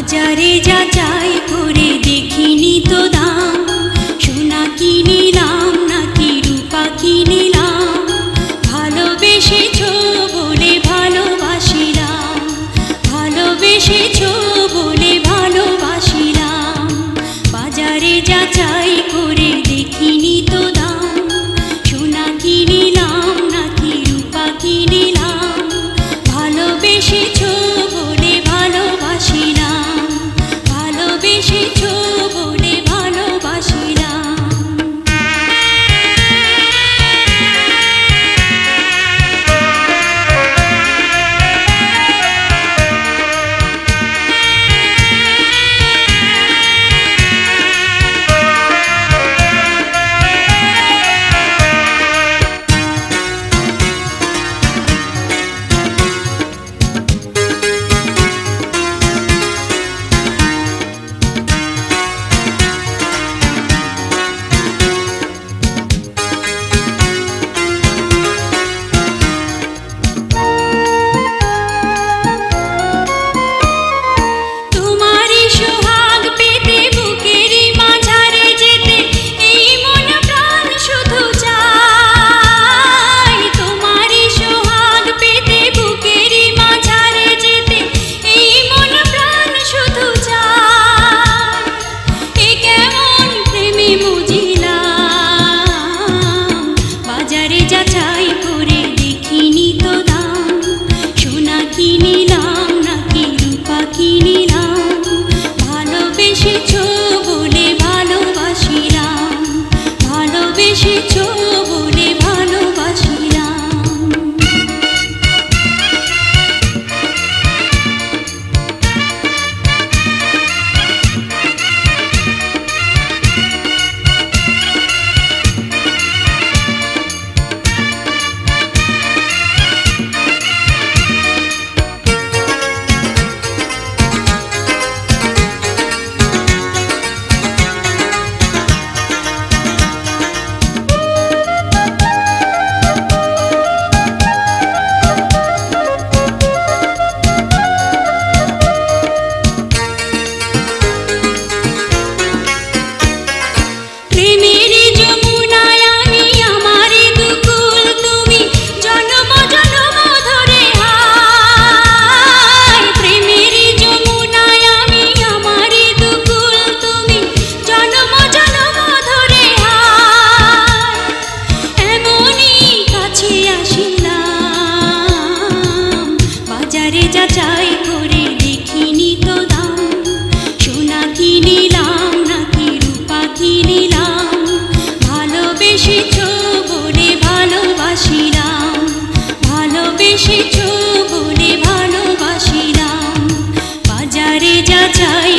বাজারে যা যাই করে দেখিনি তো দা বাজারে যাচাই করে বাজারে